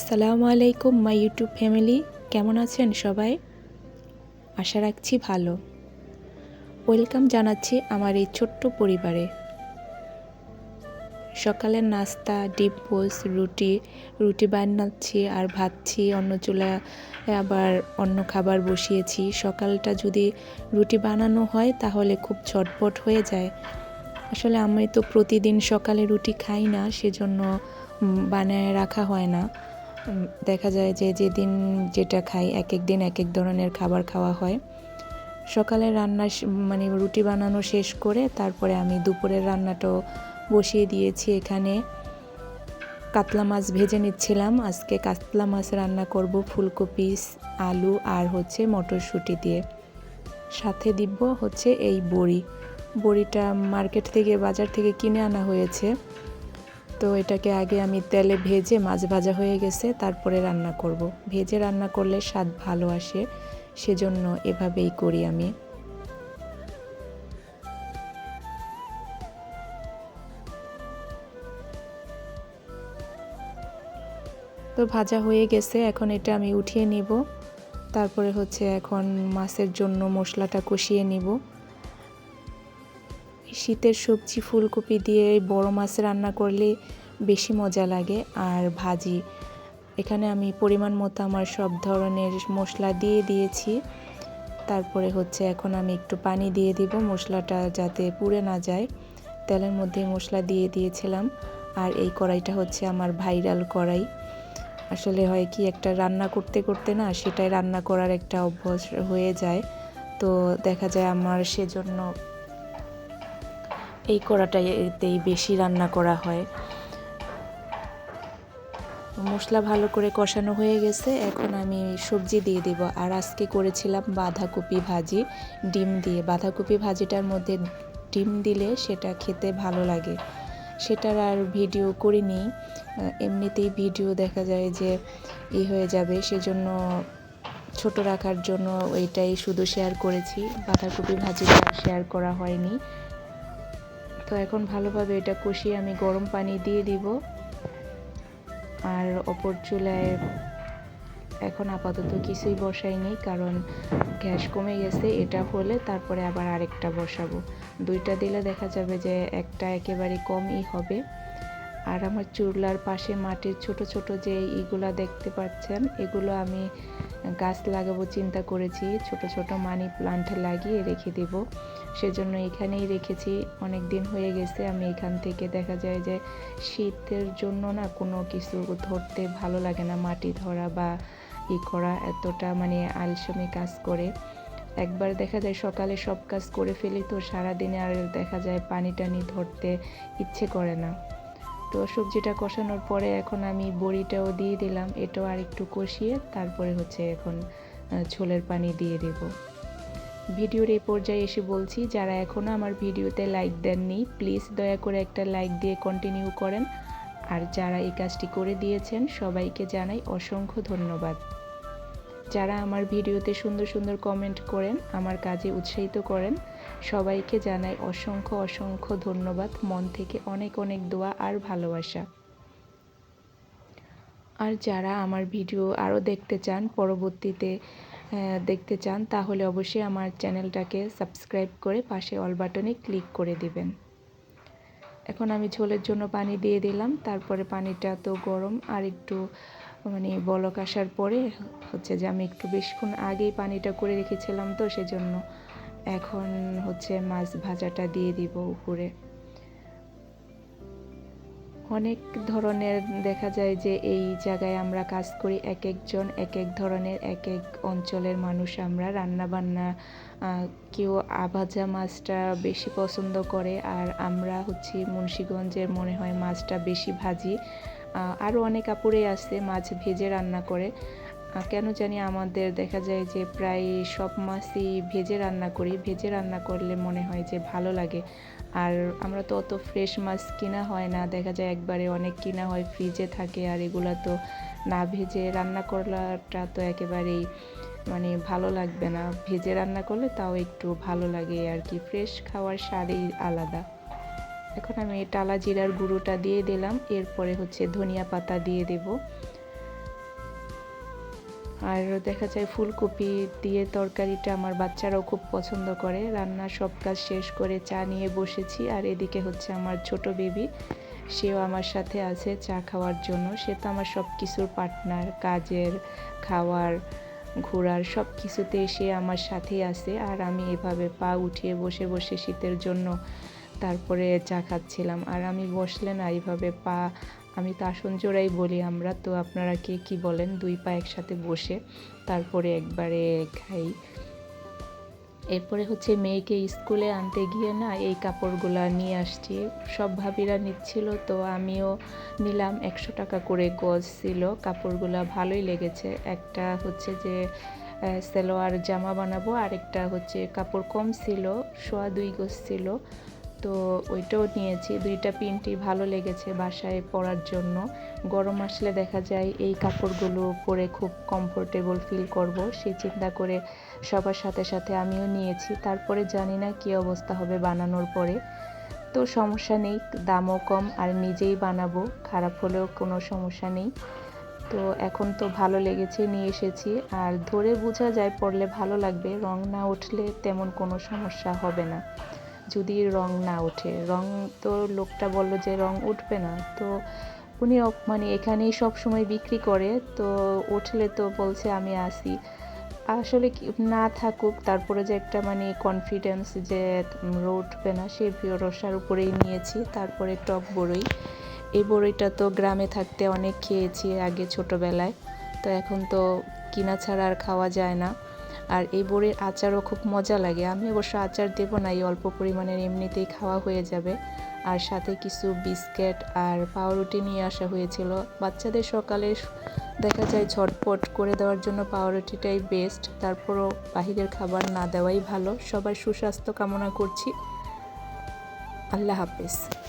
আসসালামু আলাইকুম, my YouTube family. কেমন আছেন সবাই? আশা রাখছি ভালো। ওয়েলকাম জানাচ্ছি আমার এই ছোট্ট পরিবারে। সকালের নাস্তা, ডিপ পোস রুটি রুটি বানাচ্ছি আর ভাতছি, অন্য চুলা আবার অন্য খাবার বসিয়েছি। সকালটা যদি রুটি বানানো হয় তাহলে খুব ঝটপট হয়ে যায়। আসলে আমি তো প্রতিদিন সকালে রুটি খাই না, সেজন্য বানায় রাখা হয় না। দেখা যায় যে যেদিন যেটা খাই এক এক দিন এক এক ধরনের খাবার খাওয়া হয়। সকালে রান্না মানে রুটি বানানো শেষ করে তারপরে আমি দুপুরের রান্নাটাও বসিয়ে দিয়েছি এখানে। কাতলা মাছ ভেজে নিচ্ছিলাম। আজকে কাতলা মাছ রান্না করব ফুলকপি আলু আর হচ্ছে মটরশুঁটি দিয়ে। সাথে দিব হচ্ছে এই বড়ি। বড়িটা মার্কেট থেকে, বাজার থেকে কিনে আনা হয়েছে। তো এটাকে আগে আমি তেলে ভেজে মাছ ভাজা হয়ে গেছে, তারপরে রান্না করব। ভেজে রান্না করলে স্বাদ ভালো আসে, সেজন্য এভাবেই করি আমি। তো ভাজা হয়ে গেছে, এখন এটা আমি উঠিয়ে নিব। তারপরে হচ্ছে এখন মাছের জন্য মশলাটা কষিয়ে নিব। শীতের সবজি, ফুলকপি দিয়ে বড় মাছ রান্না করলে বেশি মজা লাগে আর ভাজি। এখানে আমি পরিমাণ মতো আমার সব ধরনের মশলা দিয়ে দিয়েছি। তারপরে হচ্ছে এখন আমি একটু পানি দিয়ে দিব, মশলাটা যাতে পুড়ে না যায়। তেলের মধ্যে মশলা দিয়ে দিয়েছিলাম আর এই কড়াইটা হচ্ছে আমার ভাইরাল কড়াই। আসলে হয় কি, একটা রান্না করতে করতে না সেটাই রান্না করার একটা অভ্যাস হয়ে যায়। তো দেখা যায় আমার সেজন্য এই কড়াটাতেই বেশি রান্না করা হয়। মশলা ভালো করে কষানো হয়ে গেছে। এখন আমি সবজি দিয়ে দেব। আর আজকে করেছিলাম বাঁধাকপি ভাজি, ডিম দিয়ে। বাঁধাকপি ভাজিটার মধ্যে ডিম দিলে সেটা খেতে ভালো লাগে। সেটার আর ভিডিও করিনি। এমনিতেই ভিডিও দেখা যায় যে ই হয়ে যাবে। সেজন্য ছোট রাখার জন্য ওইটাই শুধু শেয়ার করেছি। বাঁধাকপি ভাজিটা শেয়ার করা হয়নি। তো এখন ভালোভাবে এটা কষিয়ে আমি গরম পানি দিয়ে দিব। আর অপর চুলায় এখন আপাতত কিছুই বসাইনি, কারণ গ্যাস কমে গেছে, এটা হলে তারপরে আবার আরেকটা বসাবো। দুইটা দিলে দেখা যাবে যে একটা একেবারে কমই হবে। আর আমার চুলার পাশে মাটির ছোট ছোট যে ইগুলা দেখতে পাচ্ছেন, এগুলো আমি গাছ লাগাবো চিন্তা করেছি, ছোট ছোট মানি প্লান্ট লাগিয়ে রেখে দেব। সেজন্য এখানেই রেখেছি। অনেক দিন হয়ে গেছে, আমি এখান থেকে দেখা যায় যে শীতের জন্য না কোনো কিছু ধরতে ভালো লাগে না। মাটি ধরা বা ই করা এতটা মানে আলসেমি কাজ করে। একবার দেখা যায় সকালে সব কাজ করে ফেলি তো সারাদিনে আর দেখা যায় পানি টানি ধরতে ইচ্ছে করে না। তো সবজিটা কষানোর পরে এখন আমি বড়িটাও দিয়ে দিলাম, এটাও আর একটু কষিয়ে তারপরে হচ্ছে এখন ছোলের পানি দিয়ে দেব। ভিডিওর এই পর্যায়ে এসে বলছি, যারা এখনও আমার ভিডিওতে লাইক দেননি, প্লিজ দয়া করে একটা লাইক দিয়ে কন্টিনিউ করেন। আর যারা এই কাজটি করে দিয়েছেন, সবাইকে জানাই অসংখ্য ধন্যবাদ। যারা আমার ভিডিওতে সুন্দর সুন্দর কমেন্ট করেন, আমার কাজে উৎসাহিত করেন, সবাইকে জানাই অসংখ্য অসংখ্য ধন্যবাদ। মন থেকে অনেক অনেক দোয়া আর ভালোবাসা। আর যারা আমার ভিডিও আরও দেখতে চান, পরবর্তীতে দেখতে চান, তাহলে অবশ্যই আমার চ্যানেলটাকে সাবস্ক্রাইব করে পাশে অল বাটনে ক্লিক করে দিবেন। এখন আমি ঝোলের জন্য পানি দিয়ে দিলাম, তারপরে পানিটা তো গরম, আর একটু মানে বলক আসার পরে হচ্ছে যে আমি একটু বেশিক্ষণ আগেই পানিটা করে রেখেছিলাম তো সেজন্য এখন হচ্ছে মাছ ভাজাটা দিয়ে দিব উপরে। অনেক ধরনের দেখা যায় যে এই জায়গায় আমরা কাজ করি এক একজন, এক এক ধরনের, এক এক অঞ্চলের মানুষ আমরা। রান্না বান্না কেউ আভাজা মাছটা বেশি পছন্দ করে আর আমরা হচ্ছে মুন্সীগঞ্জের মনে হয় মাছটা বেশি ভাজি। আরও অনেক আপুরে আছে মাছ ভেজে রান্না করে। কেন জানি আমাদের দেখা যায় যে প্রায় সব মাছই ভেজে রান্না করি। ভেজে রান্না করলে মনে হয় যে ভালো লাগে। আর আমরা তো অত ফ্রেশ মাছ কিনা হয় না। দেখা যায় একবারে অনেক কিনা হয় ফ্রিজে থাকে আর এগুলো তো না ভেজে রান্না করলাটা তো একেবারেই মানে ভালো লাগবে না। ভেজে রান্না করলে তাও একটু ভালো লাগে আর কি। ফ্রেশ খাওয়ার স্বাদই আলাদা। এখন আমি টালা জিরার গুঁড়োটা দিয়ে দিলাম। এরপরে হচ্ছে ধনিয়া পাতা দিয়ে দেব। আর দেখা যায় ফুলকপি দিয়ে তরকারিটা আমার বাচ্চারাও খুব পছন্দ করে। রান্না সব কাজ শেষ করে চা নিয়ে বসেছি। আর এদিকে হচ্ছে আমার ছোট বেবি, সেও আমার সাথে আছে চা খাওয়ার জন্য। সে তো আমার সব কিছুর পার্টনার, কাজের, খাওয়ার, ঘোরার সব কিছুতে সে আমার সাথেই আছে। আর আমি এভাবে পা উঠিয়ে বসে বসে শীতের জন্য তারপরে চা খাচ্ছিলাম। আর আমি বসলে না এইভাবে পা, আমি তো আসন জোড়াই বলি আমরা। তো আপনারা কে কি বলেন? দুই পা একসাথে বসে তারপরে একবারে খাই। এরপরে হচ্ছে মেয়েকে স্কুলে আনতে গিয়ে না এই কাপড়গুলা নিয়ে আসছি। সব ভাবিরা নিচ্ছিল, তো আমিও নিলাম। একশো টাকা করে গজ ছিল, কাপড়গুলা ভালোই লেগেছে। একটা হচ্ছে যে সালোয়ার জামা বানাবো, আরেকটা হচ্ছে কাপড় কম ছিল, সোয়া দুই গজ ছিল। তো ওইটাও নিয়েছি। দুইটা প্রিন্টই ভালো লেগেছে বাসায় পরার জন্য। গরম আসলে দেখা যায় এই কাপড়গুলো পরে খুব কমফোর্টেবল ফিল করব। সেই চিন্তা করে সবার সাথে সাথে আমিও নিয়েছি। তারপরে জানি না কী অবস্থা হবে বানানোর পরে। তো সমস্যা নেই, দামও কম আর নিজেই বানাবো। খারাপ হলেও কোনো সমস্যা নেই। তো এখন তো ভালো লেগেছে, নিয়ে এসেছি। আর ধরে বোঝা যায় পরলে ভালো লাগবে, রং না উঠলে তেমন কোনো সমস্যা হবে না। যদি রং না ওঠে, রং তো লোকটা বলল যে রং উঠবে না। তো উনি মানে এখানেই সব সময় বিক্রি করে, তো উঠলে তো বলছে আমি আসি। আসলে না থাকুক, তারপরে যে একটা মানে কনফিডেন্স যে উঠবে না সেই ভরসার উপরেই নিয়েছি। তারপরে টক বড়ই। এই বড়ইটা তো গ্রামে থাকতে অনেক খেয়েছি আগে ছোটবেলায়। তো এখন তো কিনা ছাড়া আর খাওয়া যায় না। আর এই বড়ির আচারও খুব মজা লাগে। আমি অবশ্য আচার দেবো না, এই অল্প পরিমাণের এমনিতেই খাওয়া হয়ে যাবে। আর সাথে কিছু বিস্কিট আর পাউরুটি নিয়ে আসা হয়েছিল। বাচ্চাদের সকালে দেখা যায় ঝটপট করে দেওয়ার জন্য পাউরুটিটাই বেস্ট তারপরও বাহিরের খাবার না দেওয়াই ভালো। সবার সুস্বাস্থ্য কামনা করছি। আল্লাহ হাফেজ।